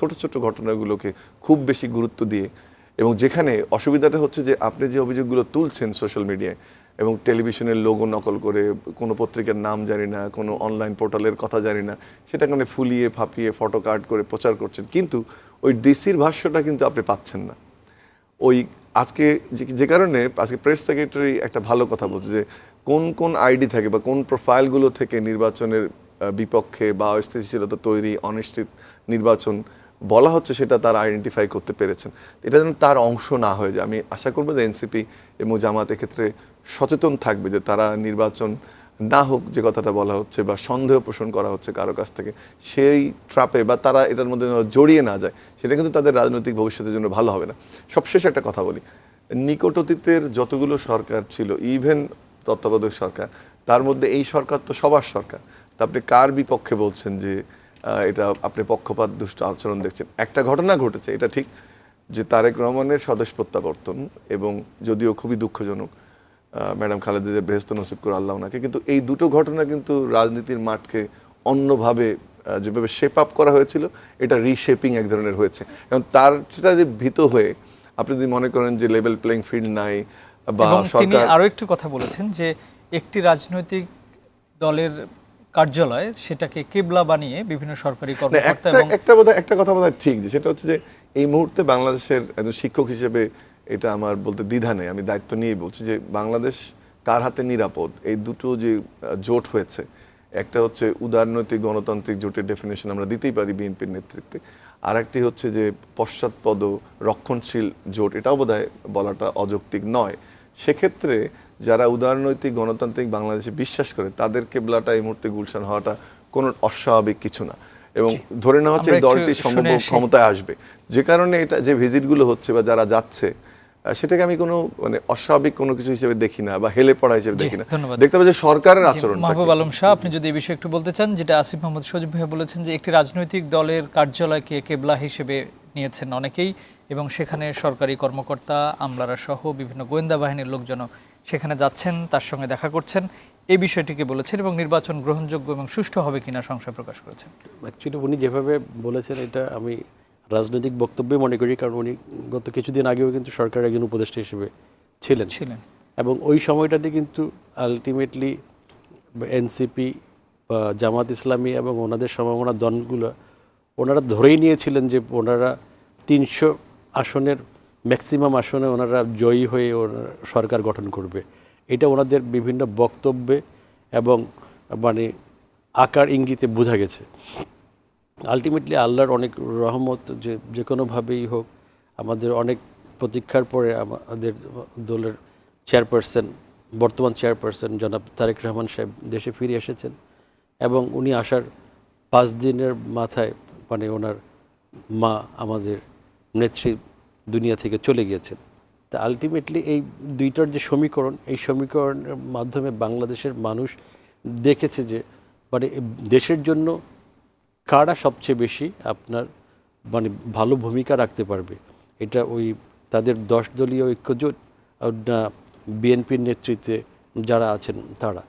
ছোট ছোট ঘটনাগুলোকে খুব বেশি গুরুত্ব দিয়ে এবং যেখানে অসুবিধাটা হচ্ছে যে আপনি যে অভিযোগগুলো তুলছেন সোশ্যাল মিডিয়ায় এবং টেলিভিশনের লোগো নকল করে কোনো পত্রিকার নাম জানি না, কোনো অনলাইন পোর্টালের কথা জানি না সেটা মানে ফুলিয়ে, ফাঁপিয়ে ফটো কার্ড করে প্রচার করছেন, কিন্তু ওই ডিসির ভাষ্যটা কিন্তু আপনি পাচ্ছেন না। ওই আজকে যে- কারণে আজকে প্রেস সেক্রেটারি একটা ভালো কথা বলছে যে, কোন কোন আইডি থাকে বা কোন প্রোফাইলগুলো থেকে নির্বাচনের বিপক্ষে বা অস্থিতিশীলতা তৈরি, অনিশ্চিত নির্বাচন বলা হচ্ছে সেটা তারা আইডেন্টিফাই করতে পেরেছেন। এটা যেন তার অংশ না হয়ে যায়। আমি আশা করব যে এনসিপি এবং জামাত এক্ষেত্রে সচেতন থাকবে যে তারা নির্বাচন না হোক যে কথাটা বলা হচ্ছে বা সন্দেহ পোষণ করা হচ্ছে কারও কাছ থেকে, সেই ট্রাপে বা তারা এটার মধ্যে জড়িয়ে না যায়, সেটা কিন্তু তাদের রাজনৈতিক ভবিষ্যতের জন্য ভালো হবে না। সবশেষে একটা কথা বলি নিকট অতীতের যতগুলো সরকার ছিল ইভেন তত্ত্বাবধায়ক সরকার, তার মধ্যে এই সরকার তো সবার সরকার। তা আপনি কার বিপক্ষে বলছেন যে এটা আপনি পক্ষপাত দুষ্ট আচরণ দেখছেন। একটা ঘটনা ঘটেছে এটা ঠিক যে তারেক রহমানের স্বদেশ প্রত্যাবর্তন এবং যদিও খুবই দুঃখজনক ম্যাডাম খালেদা বেহস্ত নসিব করে আল্লাহ ওনাকে কিন্তু এই দুটো ঘটনা কিন্তু রাজনীতির মাঠকে অন্যভাবে যেভাবে শেপ আপ করা হয়েছিল এটা রিশেপিং এক ধরনের হয়েছে। এবং তার সেটা যে ভীত হয়ে আপনি যদি মনে করেন যে লেভেল প্লেইং ফিল্ড নাই বা তিনি সরকার আরও একটু কথা বলেছেন যে একটি রাজনৈতিক দলের কার্যালয় সেটাকে কেবলা বানিয়ে বিভিন্ন সরকারি কর্মকর্তা একটা এবং একটা বোধহয় একটা কথা বোধহয় ঠিক যে সেটা হচ্ছে যে এই মুহূর্তে বাংলাদেশের একজন শিক্ষক হিসেবে এটা আমার বলতে দ্বিধা নেই। আমি দায়িত্ব নিয়েই বলছি যে বাংলাদেশ কার হাতে নিরাপদ। এই দুটো যে জোট হয়েছে একটা হচ্ছে উদারনৈতিক গণতান্ত্রিক জোটের ডেফিনেশন আমরা দিতেই পারি বিএনপির নেতৃত্বে। আর একটি হচ্ছে যে পশ্চাৎপদ রক্ষণশীল জোট এটাও বোধহয় বলাটা অযৌক্তিক নয়। সেক্ষেত্রে যারা উদারনৈতিক গণতান্ত্রিক বাংলাদেশে বিশ্বাস করে তাদের কেবলাটা এই মুহূর্তে গুলশান হওয়াটা কোনো অস্বাভাবিক কিছু না। এবং ধরে নেওয়া হচ্ছে এই দলটি সম্ভব ক্ষমতায় আসবে। যে কারণে এটা যে ভিজিটগুলো হচ্ছে বা যারা যাচ্ছে সেটাকে আমি কোনো মানে অস্বাভাবিক কোনো কিছু হিসেবে দেখি না বা হেলে পড়া হিসেবে দেখি না। দেখতে পাবো যে সরকারের আচরণ মাহবুব আলম শাহ আপনি যদি এই বিষয়ে একটু বলতে চান যেটা আসিফ মোহাম্মদ সজিব ভাই বলেছেন যে একটি রাজনৈতিক দলের কার্যালয়কে কেবলা হিসেবে নিয়েছেন অনেকেই এবং সেখানে সরকারি কর্মকর্তা আমলারা সহ বিভিন্ন গোয়েন্দা বাহিনীর লোকজন সেখানে যাচ্ছেন তার সঙ্গে দেখা করছেন। এই বিষয়টিকে বলেছেন এবং নির্বাচন গ্রহণযোগ্য এবং সুষ্ঠু হবে কিনা সংশয় প্রকাশ করেছেন। অ্যাকচুয়ালি উনি যেভাবে বলেছেন এটা আমি রাজনৈতিক বক্তব্যে মনে করি কারণ উনি গত কিছুদিন আগেও কিন্তু সরকারের একজন উপদেষ্টা হিসেবে ছিলেন। ছিলেন। এবং ওই সময়টাতে কিন্তু আলটিমেটলি এনসিপি বা জামাত ইসলামী এবং ওনাদের সম্ভাবনা দলগুলো ওনারা ধরেই নিয়েছিলেন যে ওনারা তিনশো আসনের, ম্যাক্সিমাম আসনে ওনারা জয়ী হয়ে ওনারা সরকার গঠন করবে। এটা ওনাদের বিভিন্ন বক্তব্যে এবং মানে আকার ইঙ্গিতে বোঝা গেছে। আলটিমেটলি আল্লাহর অনেক রহমত যে যে কোনোভাবেই হোক, আমাদের অনেক প্রতীক্ষার পরে আমাদের দলের চেয়ারপারসন, বর্তমান চেয়ারপারসন জনাব তারেক রহমান সাহেব দেশে ফিরে এসেছেন এবং উনি আসার পাঁচ দিনের মাথায় মানে ওনার মা আমাদের নেত্রী দুনিয়া থেকে চলে গিয়েছেন। তা আলটিমেটলি এই দুইটার যে সমীকরণ, এই সমীকরণের মাধ্যমে বাংলাদেশের মানুষ দেখেছে যে মানে দেশের জন্য কারা সবচেয়ে বেশি আপনার মানে ভালো ভূমিকা রাখতে পারবে। এটা ওই তাদের দশ দলীয় ঐক্যজোট বিএনপির নেতৃত্বে যারা আছেন তারা।